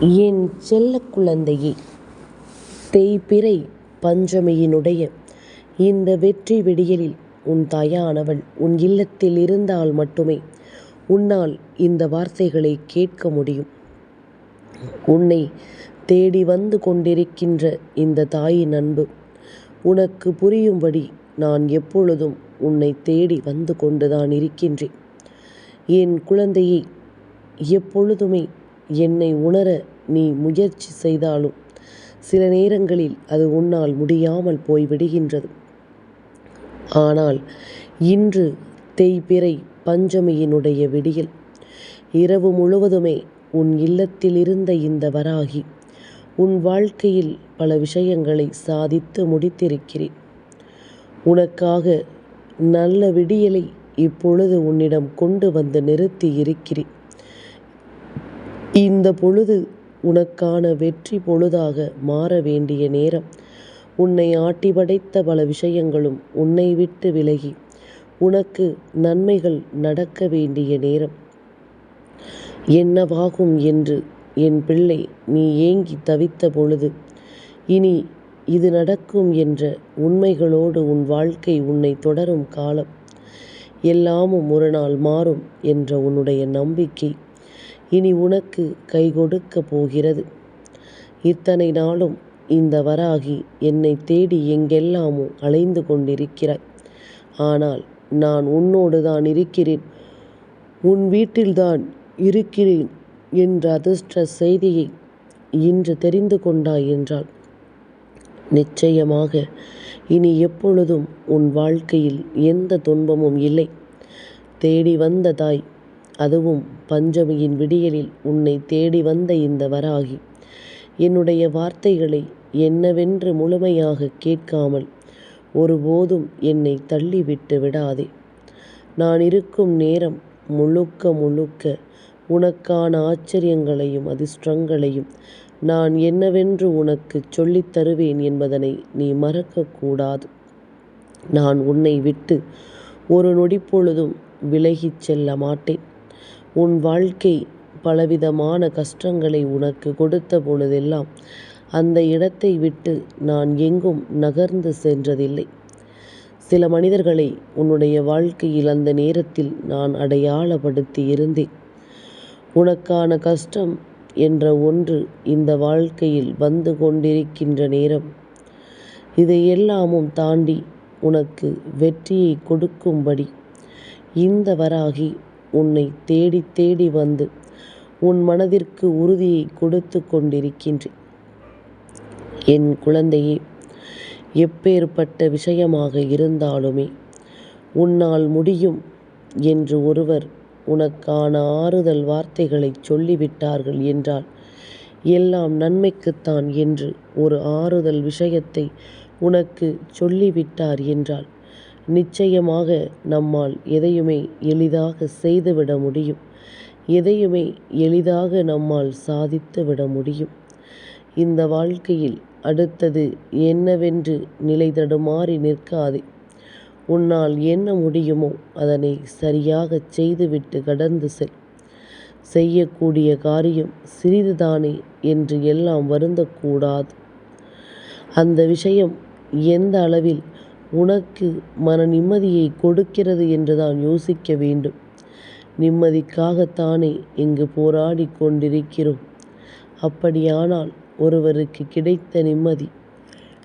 என் செல்ல குழந்தையே தேய்பிறை பஞ்சமியினுடைய இந்த வெற்றி விடியலில் உன் தாயானவள் உன் இல்லத்தில் இருந்தால் மட்டுமே உன்னால் இந்த வார்த்தைகளை கேட்க முடியும். உன்னை தேடி வந்து கொண்டிருக்கின்ற இந்த தாயின் அன்பு உனக்கு புரியும்படி நான் எப்பொழுதும் உன்னை தேடி வந்து கொண்டுதான் இருக்கின்றேன். என் குழந்தையை எப்பொழுதுமே என்னை உணர நீ முயற்சி செய்தாலும் சில நேரங்களில் அது உன்னால் முடியாமல் போய்விடுகின்றது. ஆனால் இன்று தேய்பிறை பஞ்சமியினுடைய விடியல். இரவு முழுவதுமே உன் இல்லத்தில் இருந்த இந்த வராகி உன் வாழ்க்கையில் பல விஷயங்களை சாதித்து முடித்திருக்கிறேன். உனக்காக நல்ல விடியலை இப்பொழுது உன்னிடம் கொண்டு வந்து நிறுத்தி இருக்கிறேன் இந்த பொழுது உனக்கான வெற்றி பொழுதாக மாற வேண்டிய நேரம். உன்னை ஆட்டி படைத்த பல விஷயங்களும் உன்னை விட்டு விலகி உனக்கு நன்மைகள் நடக்க வேண்டிய நேரம். என்னவாகும் என்று என் பிள்ளை நீ ஏங்கி தவித்த பொழுது இனி இது நடக்கும் என்ற உண்மைகளோடு உன் வாழ்க்கை உன்னை தொடரும் காலம். எல்லாமும் ஒரு நாள் மாறும் என்ற உன்னுடைய நம்பிக்கை. இனி உனக்கு கை கொடுக்க போகிறது. இத்தனை நாளும் இந்த வராகி என்னை தேடி எங்கெல்லாமோ அலைந்து கொண்டிருக்கிறாய். ஆனால் நான் உன்னோடு தான் இருக்கிறேன். உன் வீட்டில்தான் இருக்கிறேன் என்ற அதிர்ஷ்ட செய்தியை இன்று தெரிந்து கொண்டாய் என்றால் நிச்சயமாக இனி எப்பொழுதும் உன் வாழ்க்கையில் எந்த துன்பமும் இல்லை. தேடி வந்த தாய் அதுவும் பஞ்சமியின் விடியலில் உன்னை தேடி வந்த இந்த வராகி. என்னுடைய வார்த்தைகளை என்னவென்று முழுமையாக கேட்காமல் ஒருபோதும் என்னை தள்ளிவிட்டு விடாதே. நான் இருக்கும் நேரம் முழுக்க முழுக்க உனக்கான ஆச்சரியங்களையும் அதிர்ஷ்டங்களையும் நான் என்னவென்று உனக்கு சொல்லித் தருவேன் என்பதனை நீ மறக்கக்கூடாது நான் உன்னை விட்டு ஒரு நொடிப்பொழுதும் விலகிச் செல்ல மாட்டேன். உன் வாழ்க்கை பலவிதமான கஷ்டங்களை உனக்கு கொடுத்த பொழுதெல்லாம் அந்த இடத்தை விட்டு நான் எங்கும் நகர்ந்து சென்றதில்லை. சில மனிதர்களை உன்னுடைய வாழ்க்கையில் அந்த நேரத்தில் நான் அடையாளப்படுத்தி இருந்தேன். உனக்கான கஷ்டம் என்ற ஒன்று இந்த வாழ்க்கையில் வந்து கொண்டிருக்கின்ற நேரம். இதையெல்லாமும் தாண்டி உனக்கு வெற்றியை கொடுக்கும்படி இந்த வராகி உன்னை தேடி தேடி வந்து உன் மனதிற்கு உறுதியை கொடுத்து கொண்டிருக்கின்றேன். என் குழந்தையே எப்பேற்பட்ட விஷயமாக இருந்தாலுமே உன்னால் முடியும் என்று ஒருவர் உனக்கான ஆறுதல் வார்த்தைகளை சொல்லிவிட்டார்கள் என்றால் எல்லாம் நன்மைக்குத்தான் என்று ஒரு ஆறுதல் விஷயத்தை உனக்கு சொல்லிவிட்டார் என்றால் நிச்சயமாக நம்மால் எதையுமே எளிதாக செய்துவிட முடியும். எதையுமே எளிதாக நம்மால் சாதித்து விட முடியும். இந்த வாழ்க்கையில் அடுத்தது என்னவென்று நிலை தடுமாறி நிற்காதே. உன்னால் என்ன முடியுமோ அதனை சரியாகச் செய்துவிட்டு கடந்து செல். செய்யக்கூடிய காரியம் சிறிதுதானே என்று எல்லாம் வருந்தக்கூடாது. அந்த விஷயம் எந்த அளவில் உனக்கு மன நிம்மதியை கொடுக்கிறது என்றுதான் யோசிக்க வேண்டும். நிம்மதிக்காகத்தானே இங்கு போராடி கொண்டிருக்கிறோம். அப்படியானால் ஒருவருக்கு கிடைத்த நிம்மதி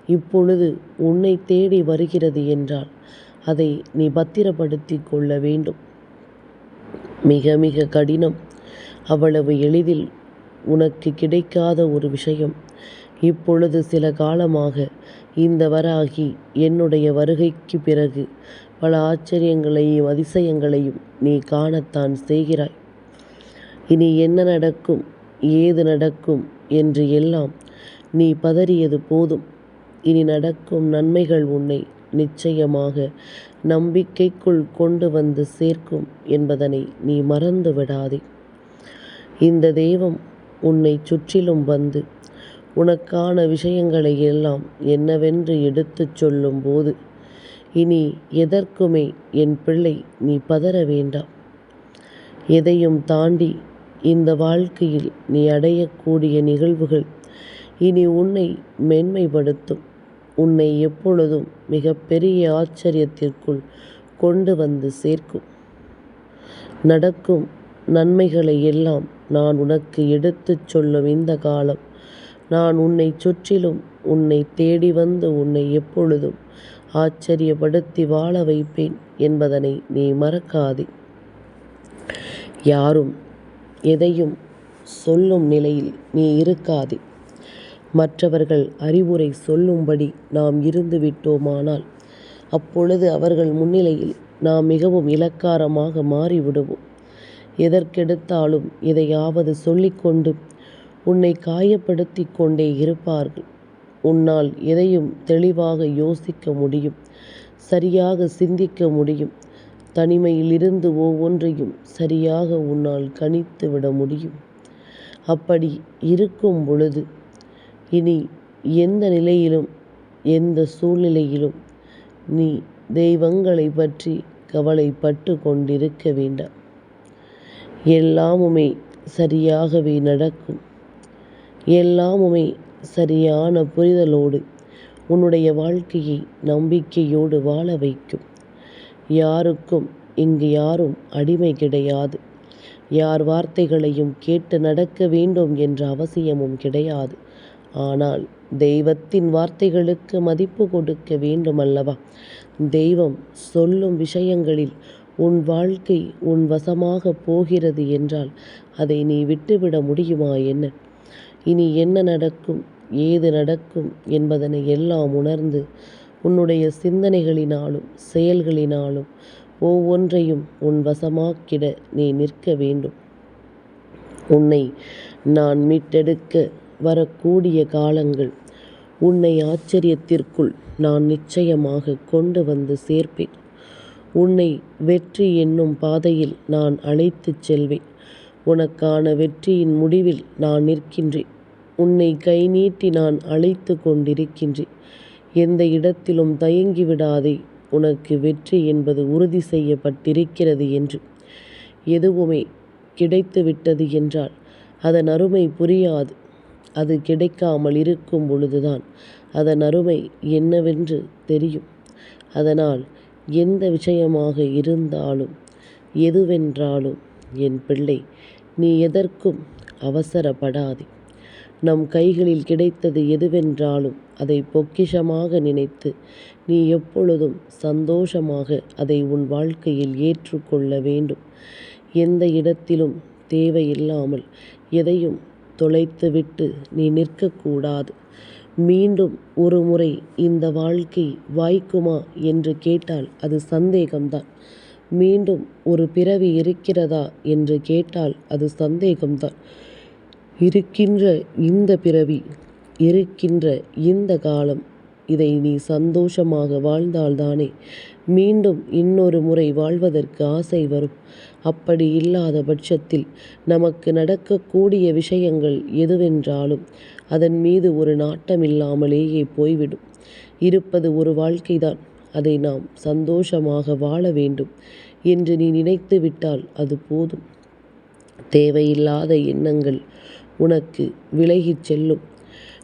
இப்பொழுது உன்னை தேடி வருகிறது என்றால் அதை நீ பத்திரப்படுத்தி கொள்ள வேண்டும். மிக மிக கடினம். அவ்வளவு எளிதில் உனக்கு கிடைக்காத ஒரு விஷயம். இப்பொழுது சில காலமாக இந்த வராகி என்னுடைய வருகைக்கு பிறகு பல ஆச்சரியங்களையும் அதிசயங்களையும் நீ காணத்தான் செய்கிறாய். இனி என்ன நடக்கும் ஏது நடக்கும் என்று எல்லாம் நீ பதறியது போதும். இனி நடக்கும் நன்மைகள் உன்னை நிச்சயமாக நம்பிக்கைக்குள் கொண்டு வந்து சேர்க்கும் என்பதனை நீ மறந்து விடாதே இந்த தெய்வம் உன்னை சுற்றிலும் வந்து உனக்கான விஷயங்களை எல்லாம் என்னவென்று எடுத்துச் சொல்லும்போது இனி எதற்குமே என் பிள்ளை நீ பதற வேண்டாம். எதையும் தாண்டி இந்த வாழ்க்கையில் நீ அடையக்கூடிய நிகழ்வுகள் இனி உன்னை மென்மைப்படுத்தும். உன்னை எப்பொழுதும் மிகப்பெரிய ஆச்சரியத்திற்குள் கொண்டு வந்து சேர்க்கும். நடக்கும் நன்மைகளை எல்லாம் நான் உனக்கு எடுத்துச் சொல்லும் இந்த காலம் நான் உன்னை சுற்றிலும் உன்னை தேடி வந்து உன்னை எப்பொழுதும் ஆச்சரியப்படுத்தி வாழ வைப்பேன் என்பதனை நீ மறக்காதே. யாரும் எதையும் சொல்லும் நிலையில் நீ இருக்காதே. மற்றவர்கள் அறிவுரை சொல்லும்படி நாம் இருந்து விட்டோமானால் அப்பொழுது அவர்கள் முன்னிலையில் நாம் மிகவும் இலக்காரமாக மாறிவிடுவோம். எதற்கெடுத்தாலும் எதையாவது சொல்லிக்கொண்டு உன்னை காயப்படுத்தி கொண்டே இருப்பார்கள். உன்னால் எதையும் தெளிவாக யோசிக்க முடியும் சரியாக சிந்திக்க முடியும். தனிமையிலிருந்து ஒவ்வொன்றையும் சரியாக உன்னால் கணித்து விட முடியும். அப்படி இருக்கும் பொழுது இனி எந்த நிலையிலும் எந்த சூழ்நிலையிலும் நீ தெய்வங்களை பற்றி கவலைப்பட்டு கொண்டிருக்க வேண்டாம். எல்லாமுமே சரியாகவே நடக்கும். எல்லாமுமே சரியான புரிதலோடு உன்னுடைய வாழ்க்கையை நம்பிக்கையோடு வாழ வைக்கும். யாருக்கும் இங்கு யாரும் அடிமை கிடையாது. யார் வார்த்தைகளையும் கேட்டு நடக்க வேண்டும் என்ற அவசியமும் கிடையாது. ஆனால் தெய்வத்தின் வார்த்தைகளுக்கு மதிப்பு கொடுக்க வேண்டும் அல்லவா தெய்வம் சொல்லும் விஷயங்களில் உன் வாழ்க்கை உன் வசமாக போகிறது என்றால் அதை நீ விட்டுவிட முடியுமா என்ன? இனி என்ன நடக்கும் ஏது நடக்கும் என்பதனை எல்லாம் உணர்ந்து உன்னுடைய சிந்தனைகளினாலும் செயல்களினாலும் ஒவ்வொன்றையும் உன் வசமாக்கிட நீ நிற்க வேண்டும். உன்னை நான் மீட்டெடுக்க வரக்கூடிய காலங்கள் உன்னை ஆச்சரியத்திற்குள் நான் நிச்சயமாக கொண்டு வந்து சேர்ப்பேன். உன்னை வெற்றி என்னும் பாதையில் நான் அழைத்துச் செல்வேன். உனக்கான வெற்றியின் முடிவில் நான் நிற்கின்றேன். உன்னை கை நீட்டி நான் அழைத்து கொண்டிருக்கின்றேன். எந்த இடத்திலும் தயங்கி விடாதே. உனக்கு வெற்றி என்பது உறுதி செய்யப்பட்டிருக்கிறது என்று. எதுவுமே கிடைத்துவிட்டது என்றால் அதன் அருமை புரியாது. அது கிடைக்காமல் இருக்கும் பொழுதுதான் அதன் அருமை என்னவென்று தெரியும். அதனால் எந்த விஷயமாக இருந்தாலும் எதுவென்றாலும் என் பிள்ளை நீ எதற்கும் அவசரப்படாதே. நம் கைகளில் கிடைத்தது எதுவென்றாலும் அதை பொக்கிஷமாக நினைத்து நீ எப்பொழுதும் சந்தோஷமாக அதை உன் வாழ்க்கையில் ஏற்றுக்கொள்ள வேண்டும். எந்த இடத்திலும் தேவையில்லாமல் எதையும் தொலைத்துவிட்டு நீ நிற்கக்கூடாது. மீண்டும் ஒரு முறை இந்த வாழ்க்கை வாய்க்குமா என்று கேட்டால் அது சந்தேகம்தான். மீண்டும் ஒரு பிறவி இருக்கிறதா என்று கேட்டால் அது சந்தேகம்தான். இருக்கின்ற இந்த பிறவி இருக்கின்ற இந்த காலம் இதை நீ சந்தோஷமாக வாழ்ந்தால்தானே. மீண்டும் இன்னொரு முறை வாழ்வதற்கு ஆசை வரும். அப்படி இல்லாத பட்சத்தில் நமக்கு நடக்கக்கூடிய விஷயங்கள் எதுவென்றாலும் அதன் மீது ஒரு நாட்டமில்லாமலேயே போய்விடும். இருப்பது ஒரு வாழ்க்கைதான். அதை நாம் சந்தோஷமாக வாழ வேண்டும் என்று நீ நினைத்து விட்டால் அது போதும். தேவையில்லாத எண்ணங்கள் உனக்கு விலகிச் செல்லும்.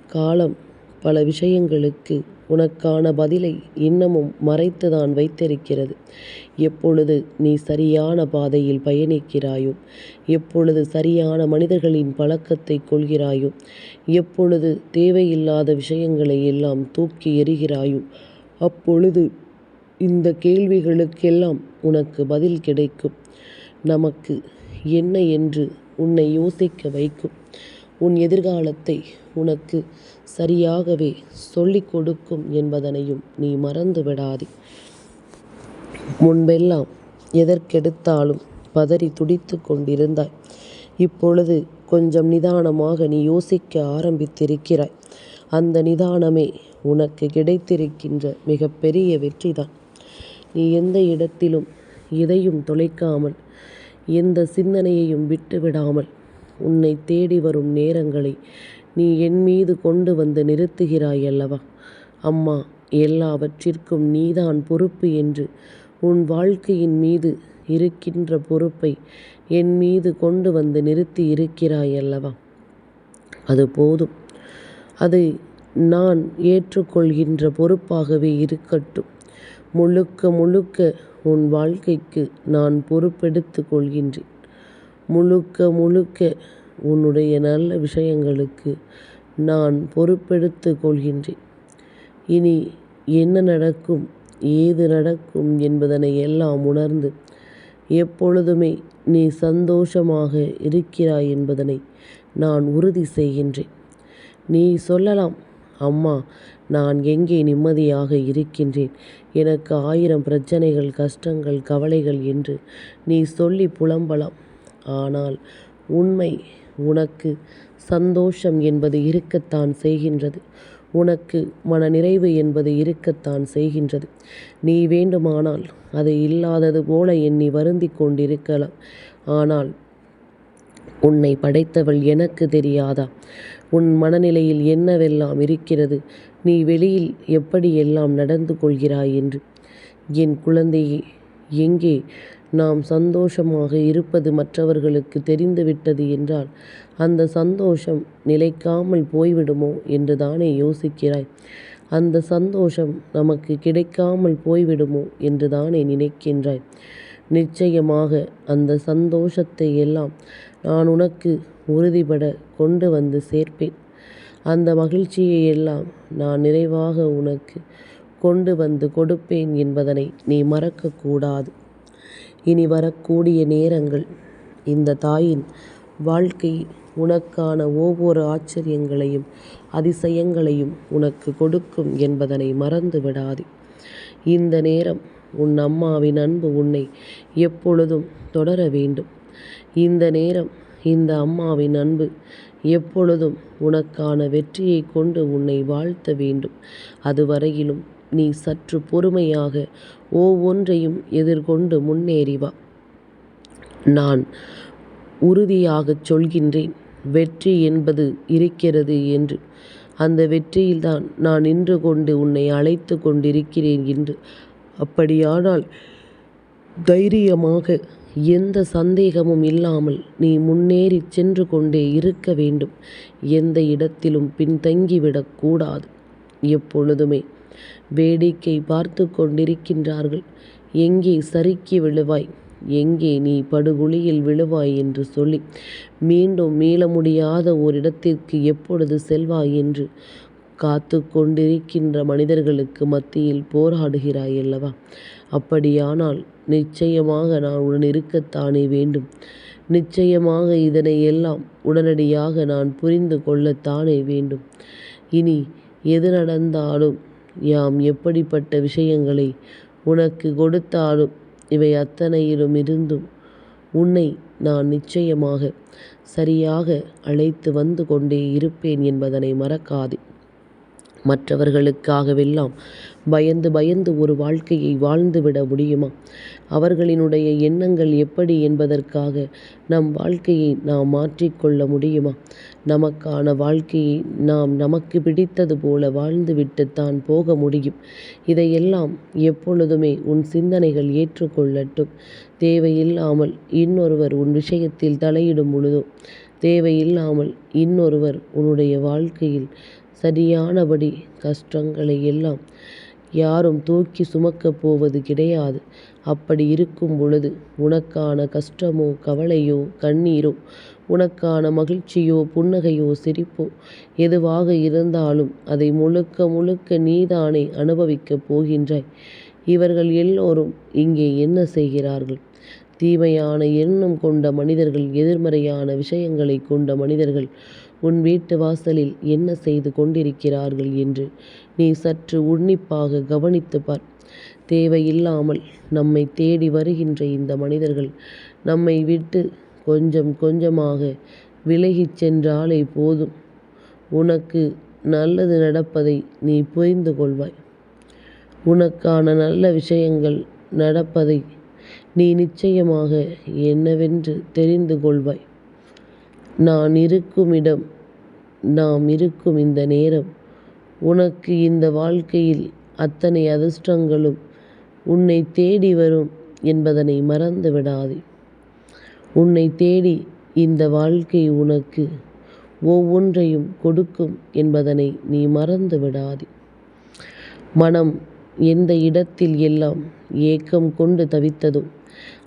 காலம் பல விஷயங்களுக்கு உனக்கான பதிலை இன்னமும் மறைத்துதான் வைத்திருக்கிறது. எப்பொழுது நீ சரியான பாதையில் பயணிக்கிறாயோ எப்பொழுது சரியான மனிதர்களின் பழக்கத்தை கொள்கிறாயோ எப்பொழுது தேவையில்லாத விஷயங்களை எல்லாம் தூக்கி எறிகிறாயோ அப்பொழுது இந்த கேள்விகளுக்கெல்லாம் உனக்கு பதில் கிடைக்கும். நமக்கு என்ன என்று உன்னை யோசிக்க வைக்கும். உன் எதிர்காலத்தை உனக்கு சரியாகவே சொல்லிக் கொடுக்கும் என்பதனையும் நீ மறந்து விடாதே முன்பெல்லாம் எதற்கெடுத்தாலும் பதறி துடித்து கொண்டிருந்தாய். இப்பொழுது கொஞ்சம் நிதானமாக நீ யோசிக்க ஆரம்பித்திருக்கிறாய். அந்த நிதானமே உனக்கு கிடைத்திருக்கின்ற மிகப்பெரிய வெற்றிதான். நீ எந்த இடத்திலும் எதையும் தொலைக்காமல் எந்த சிந்தனையையும் விட்டுவிடாமல் உன்னை தேடி வரும் நேரங்களை நீ என் மீது கொண்டு வந்து நிறுத்துகிறாய் அல்லவா? அம்மா எல்லாவற்றிற்கும் நீதான் பொறுப்பு என்று உன் வாழ்க்கையின் மீது இருக்கின்ற பொறுப்பை என் மீது கொண்டு வந்து நிறுத்தி இருக்கிறாய் அல்லவா? அது போதும். அதை நான் ஏற்றுக்கொள்கின்ற பொறுப்பாகவே இருக்கட்டும். முழுக்க முழுக்க உன் வாழ்க்கைக்கு நான் பொறுப்பெடுத்து கொள்கின்றேன். முழுக்க முழுக்க உன்னுடைய நல்ல விஷயங்களுக்கு நான் பொறுப்பெடுத்து கொள்கின்றேன். இனி என்ன நடக்கும் ஏது நடக்கும் என்பதனை எல்லாம் உணர்ந்து எப்பொழுதுமே நீ சந்தோஷமாக இருக்கிறாய் என்பதனை நான் உறுதி செய்கின்றேன். நீ சொல்லலாம் அம்மா நான் எங்கே நிம்மதியாக இருக்கின்றேன்? எனக்கு ஆயிரம் பிரச்சனைகள் கஷ்டங்கள் கவலைகள் என்று நீ சொல்லி புலம்பலாம். ஆனால் உண்மை உனக்கு சந்தோஷம் என்பது இருக்கத்தான் செய்கின்றது. உனக்கு மனநிறைவு என்பது இருக்கத்தான் செய்கின்றது. நீ வேண்டுமானால் அது இல்லாதது போல எண்ணி வருந்தி கொண்டிருக்கலாம். ஆனால் உன்னை படைத்தவள் எனக்கு தெரியாதா? உன் மனநிலையில் என்னவெல்லாம் இருக்கிறது? நீ வெளியில் எப்படியெல்லாம் நடந்து கொள்கிறாய் என்று? என் குழந்தையே எங்கே நாம் சந்தோஷமாக இருப்பது மற்றவர்களுக்கு தெரிந்துவிட்டது என்றால் அந்த சந்தோஷம் நிலைக்காமல் போய்விடுமோ என்று தானே யோசிக்கிறாய். அந்த சந்தோஷம் நமக்கு கிடைக்காமல் போய்விடுமோ என்று தானே நினைக்கின்றாய். நிச்சயமாக அந்த சந்தோஷத்தை எல்லாம் நான் உனக்கு உறுதிபட கொண்டு வந்து சேர்ப்பேன். அந்த மகிழ்ச்சியை எல்லாம் நான் நிறைவாக உனக்கு கொண்டு வந்து கொடுப்பேன் என்பதனை நீ மறக்கக்கூடாது. இனி வரக்கூடிய நேரங்கள். இந்த தாயின் வாழ்க்கை உனக்கான ஒவ்வொரு ஆச்சரியங்களையும் அதிசயங்களையும் உனக்கு கொடுக்கும் என்பதனை மறந்து விடாதே. இந்த நேரம் உன் அம்மாவின் அன்பு உன்னை எப்பொழுதும் தொடர வேண்டும். இந்த நேரம் இந்த அம்மாவின் அன்பு எப்பொழுதும் உனக்கான வெற்றியை கொண்டு உன்னை வாழ்த்த வேண்டும். அதுவரையிலும் நீ சற்று பொறுமையாக ஒவ்வொன்றையும் எதிர்கொண்டு முன்னேறி வா. நான் உறுதியாகச் சொல்கின்றேன். வெற்றி என்பது இருக்கிறது என்று. அந்த வெற்றியில்தான் நான் நின்று கொண்டு உன்னை அழைத்து கொண்டிருக்கிறேன் என்று. அப்படியானால் தைரியமாக எந்த சந்தேகமும் இல்லாமல் நீ முன்னேறி சென்று கொண்டே இருக்க வேண்டும். எந்த இடத்திலும் பின்தங்கிவிடக்கூடாது எப்பொழுதுமே வேடிக்கை பார்த்து கொண்டிருக்கின்றார்கள். எங்கே சறுக்கி விழுவாய்? எங்கே நீ படுகுழியில் விழுவாய்? என்று சொல்லி மீண்டும் மீள முடியாத ஓரிடத்திற்கு எப்பொழுது செல்வாய்? என்று காத்து கொண்டிருக்கின்ற மனிதர்களுக்கு மத்தியில் போராடுகிறாய் அல்லவா? அப்படியானால் நிச்சயமாக நான் உடன் இருக்கத்தானே வேண்டும். நிச்சயமாக இதனை எல்லாம் உடனடியாக நான் புரிந்து கொள்ளத்தானே வேண்டும். இனி எது நடந்தாலும் யாம் எப்படிப்பட்ட விஷயங்களை உனக்கு கொடுத்தாலும் இவை அத்தனையிலும் இருந்தும் உன்னை நான் நிச்சயமாக சரியாக அழைத்து வந்து கொண்டே இருப்பேன் என்பதனை மறக்காதே. மற்றவர்களுக்காகவெல்லாம் பயந்து பயந்து ஒரு வாழ்க்கையை வாழ்ந்துவிட முடியுமா? அவர்களினுடைய எண்ணங்கள் எப்படி என்பதற்காக நம் வாழ்க்கையை நாம் மாற்றிக்கொள்ள முடியுமா? நமக்கான வாழ்க்கையை நாம் நமக்கு பிடித்தது போல வாழ்ந்துவிட்டுத்தான் போக முடியும். இதையெல்லாம் எப்பொழுதுமே உன் சிந்தனைகள் ஏற்றுக்கொள்ளட்டும். தேவையில்லாமல் இன்னொருவர் உன் விஷயத்தில் தலையிடும் பொழுதோ தேவையில்லாமல் இன்னொருவர் உன்னுடைய வாழ்க்கையில் சரியானபடி கஷ்டங்களை எல்லாம் யாரும் தூக்கி சுமக்கப் போவது கிடையாது. அப்படி இருக்கும் பொழுது உனக்கான கஷ்டமோ கவலையோ கண்ணீரோ உனக்கான மகிழ்ச்சியோ புன்னகையோ சிரிப்போ எதுவாக இருந்தாலும் அதை முழுக்க முழுக்க நீதானே அனுபவிக்கப் போகின்றாய். இவர்கள் எல்லோரும் இங்கே என்ன செய்கிறார்கள்? தீமையான எண்ணம் கொண்ட மனிதர்கள் எதிர்மறையான விஷயங்களை கொண்ட மனிதர்கள் உன் வீட்டு வாசலில் என்ன செய்து கொண்டிருக்கிறார்கள் என்று நீ சற்று உன்னிப்பாக கவனித்து பார். தேவையில்லாமல் நம்மை தேடி வருகின்ற இந்த மனிதர்கள் நம்மை விட்டு கொஞ்சம் கொஞ்சமாக விலகிச் சென்றாலே போதும். உனக்கு நல்லது நடப்பதை நீ புரிந்து கொள்வாய். உனக்கான நல்ல விஷயங்கள் நடப்பதை நீ நிச்சயமாக என்னவென்று தெரிந்து கொள்வாய். நான் இருக்கும் இடம் நாம் இருக்கும் இந்த நேரம். உனக்கு இந்த வாழ்க்கையில் அத்தனை அதிர்ஷ்டங்களும் உன்னை தேடி வரும் என்பதனை மறந்து விடாதே. உன்னை தேடி இந்த வாழ்க்கை உனக்கு ஒவ்வொன்றையும் கொடுக்கும் என்பதனை நீ மறந்து விடாதே. மனம் எந்த இடத்தில் எல்லாம் ஏக்கம் கொண்டு தவித்ததோ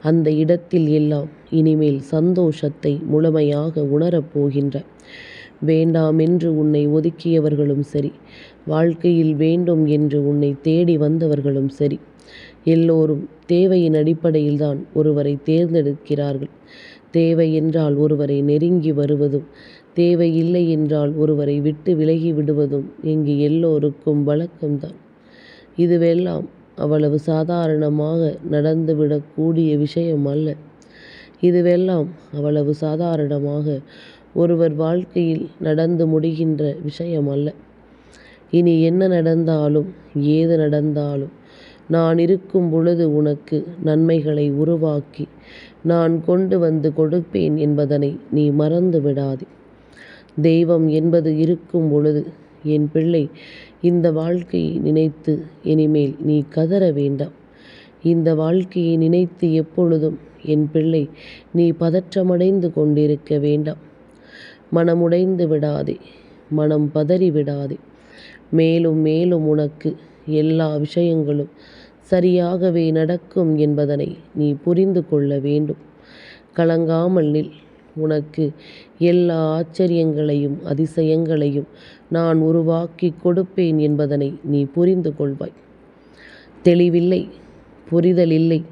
அந்த இடத்தில் எல்லாம் இனிமேல் சந்தோஷத்தை முழுமையாக உணரப் போகின்ற. வேண்டாம் என்று உன்னை ஒதுக்கியவர்களும் சரி வாழ்க்கையில் வேண்டும் என்று உன்னை தேடி வந்தவர்களும் சரி எல்லோரும் தேவையின் அடிப்படையில் தான் ஒருவரை தேர்ந்தெடுக்கிறார்கள். தேவை என்றால் ஒருவரை நெருங்கி வருவதும் தேவை இல்லை என்றால் ஒருவரை விட்டு விலகி விடுவதும் இங்கு எல்லோருக்கும் வழக்கம்தான். இதுவெல்லாம் அவ்வளவு சாதாரணமாக நடந்துவிடக்கூடிய விஷயம் அல்ல. இதுவெல்லாம் அவ்வளவு சாதாரணமாக ஒருவர் வாழ்க்கையில் நடந்து முடிகின்ற விஷயம் அல்ல. இனி என்ன நடந்தாலும் ஏது நடந்தாலும் நான் இருக்கும் பொழுது உனக்கு நன்மைகளை உருவாக்கி நான் கொண்டு வந்து கொடுப்பேன் என்பதனை நீ மறந்து விடாதே தெய்வம் என்பது இருக்கும் பொழுது என் பிள்ளை இந்த வாழ்க்கையை நினைத்து இனிமேல் நீ கதற வேண்டாம். இந்த வாழ்க்கையை நினைத்து எப்பொழுதும் என் பிள்ளை நீ பதற்றமடைந்து கொண்டிருக்க வேண்டாம். மனமுடைந்து விடாதே மனம் பதறி விடாதே. மேலும் மேலும் உனக்கு எல்லா விஷயங்களும் சரியாகவே நடக்கும் என்பதனை நீ புரிந்து கொள்ள வேண்டும். கலங்காமல் நில் உனக்கு எல்லா ஆச்சரியங்களையும் அதிசயங்களையும் நான் உருவாக்கி கொடுப்பேன் என்பதனை நீ புரிந்து கொள்வாய். தெளிவில்லை புரிதல் இல்லை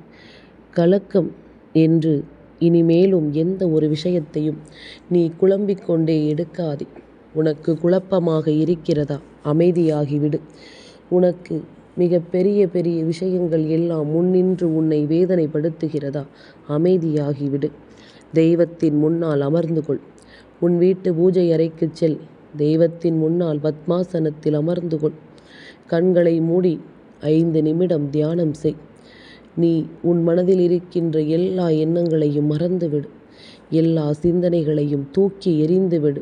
கலக்கம் என்று இனிமேலும் எந்த ஒரு விஷயத்தையும் நீ குழம்பிக் கொண்டே எடுக்காதே. உனக்கு குழப்பமாக இருக்கிறதா? அமைதியாகிவிடு. உனக்கு மிக பெரிய பெரிய விஷயங்கள் எல்லாம் முன்னின்று உன்னை வேதனைப்படுத்துகிறதா? அமைதியாகிவிடு. தெய்வத்தின் முன்னால் அமர்ந்து கொள். உன் வீட்டு பூஜை அறைக்கு செல். தெய்வத்தின் முன்னால் பத்மாசனத்தில் அமர்ந்து கொள். கண்களை மூடி ஐந்து நிமிடம் தியானம் செய். நீ உன் மனதில் இருக்கின்ற எல்லா எண்ணங்களையும் மறந்துவிடு. எல்லா சிந்தனைகளையும் தூக்கி எறிந்துவிடு.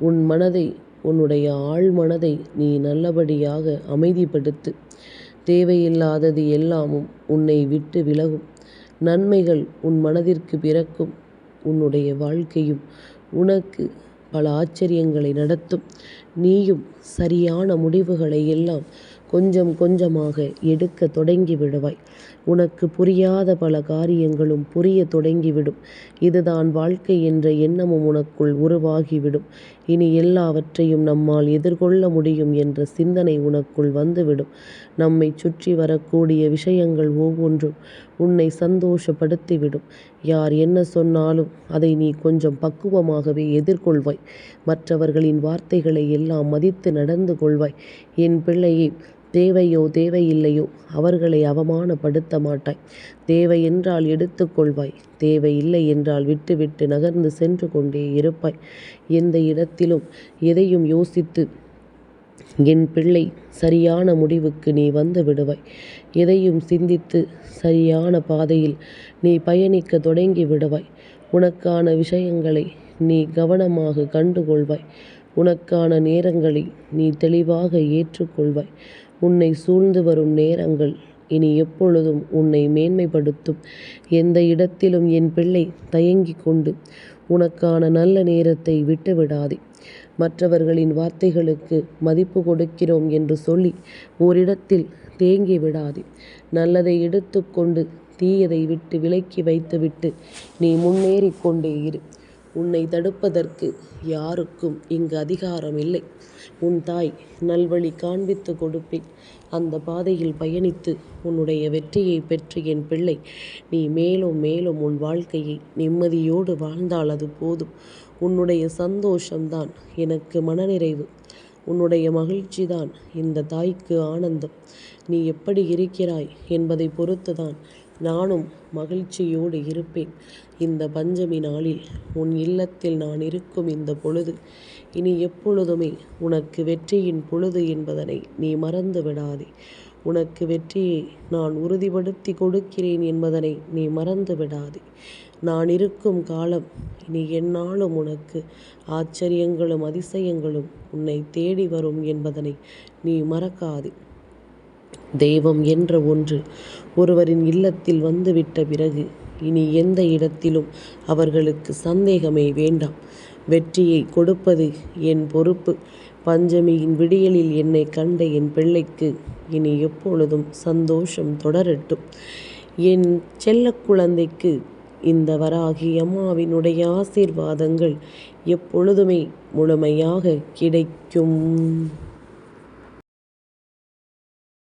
உன் மனதை உன்னுடைய ஆழ் மனதை நீ நல்லபடியாக அமைதிப்படுத்து. தேவையில்லாதது எல்லாமும் உன்னை விட்டு விலகும். நன்மைகள் உன் மனதிற்கு பிறக்கும். உன்னுடைய வாழ்க்கையும் உனக்கு பல ஆச்சரியங்களை நடத்தும். நீயும் சரியான முடிவுகளை எல்லாம் கொஞ்சம் கொஞ்சமாக எடுக்க தொடங்கி விடுவாய். உனக்கு புரியாத பல காரியங்களும் புரிய தொடங்கிவிடும். இதுதான் வாழ்க்கை என்ற எண்ணமும் உனக்குள் உருவாகிவிடும். இனி எல்லாவற்றையும் நம்மால் எதிர்கொள்ள முடியும் என்ற சிந்தனை உனக்குள் வந்துவிடும். நம்மை சுற்றி வரக்கூடிய விஷயங்கள் ஒவ்வொன்றும் உன்னை சந்தோஷப்படுத்திவிடும். யார் என்ன சொன்னாலும் அதை நீ கொஞ்சம் பக்குவமாகவே எதிர்கொள்வாய். மற்றவர்களின் வார்த்தைகளை எல்லாம் மதித்து நடந்து கொள்வாய். என் பிள்ளையை தேவையோ தேவையில்லையோ அவர்களை அவமானப்படுத்த மாட்டாய். தேவை என்றால் எடுத்துக்கொள்வாய் தேவை இல்லை என்றால் விட்டுவிட்டு நகர்ந்து சென்று கொண்டே இருப்பாய். எந்த இடத்திலும் எதையும் யோசித்து என் பிள்ளை சரியான முடிவுக்கு நீ வந்து விடுவாய். எதையும் சிந்தித்து சரியான பாதையில் நீ பயணிக்க தொடங்கி விடுவாய். உனக்கான விஷயங்களை நீ கவனமாக கண்டுகொள்வாய். உனக்கான நேரங்களை நீ தெளிவாக ஏற்றுக்கொள்வாய். உன்னை சூழ்ந்து வரும் நேரங்கள் இனி எப்பொழுதும் உன்னை மேன்மைப்படுத்தும். எந்த இடத்திலும் என் பிள்ளை தயங்கிக் கொண்டு உனக்கான நல்ல நேரத்தை விட்டுவிடாதே. மற்றவர்களின் வார்த்தைகளுக்கு மதிப்பு கொடுக்கிறோம் என்று சொல்லி ஓரிடத்தில் தேங்கி விடாதே. நல்லதை எடுத்துக்கொண்டு தீயதை விட்டு விலக்கி வைத்துவிட்டு நீ முன்னேறி கொண்டே இரு. உன்னை தடுப்பதற்கு யாருக்கும் இங்கு அதிகாரம் இல்லை உன் தாய் நல்வழி காண்பித்து கொடுப்பேன் அந்த பாதையில் பயணித்து உன்னுடைய வெற்றியை பெற்று என் பிள்ளை. நீ மேலும் மேலும் உன் வாழ்க்கையை நிம்மதியோடு வாழ்ந்தால் அது போதும். உன்னுடைய சந்தோஷம்தான் எனக்கு மனநிறைவு. உன்னுடைய மகிழ்ச்சி தான் இந்த தாய்க்கு ஆனந்தம். நீ எப்படி இருக்கிறாய் என்பதை பொறுத்துதான் நானும் மகிழ்ச்சியோடு இருப்பேன். இந்த பஞ்சமி நாளில் உன் இல்லத்தில் நான் இருக்கும் இந்த பொழுது இனி எப்பொழுதுமே உனக்கு வெற்றியின் பொழுது என்பதனை நீ மறந்து விடாதே உனக்கு வெற்றியை நான் உறுதிப்படுத்தி கொடுக்கிறேன் என்பதனை நீ மறந்து விடாதே நான் இருக்கும் காலம் இனி என்னாலும் உனக்கு ஆச்சரியங்களும் அதிசயங்களும் உன்னை தேடி வரும் என்பதனை நீ மறக்காதே. தெய்வம் என்ற ஒன்று ஒருவரின் இல்லத்தில் வந்துவிட்ட பிறகு இனி எந்த இடத்திலும் அவர்களுக்கு சந்தேகமே வேண்டாம். வெற்றியை கொடுப்பது என் பொறுப்பு. பஞ்சமியின் விடியலில் என்னை கண்ட என் பிள்ளைக்கு இனி எப்பொழுதும் சந்தோஷம் தொடரட்டும். என் செல்ல குழந்தைக்கு இந்த வராகி அம்மாவினுடைய ஆசீர்வாதங்கள் எப்பொழுதுமே முழுமையாக கிடைக்கும்.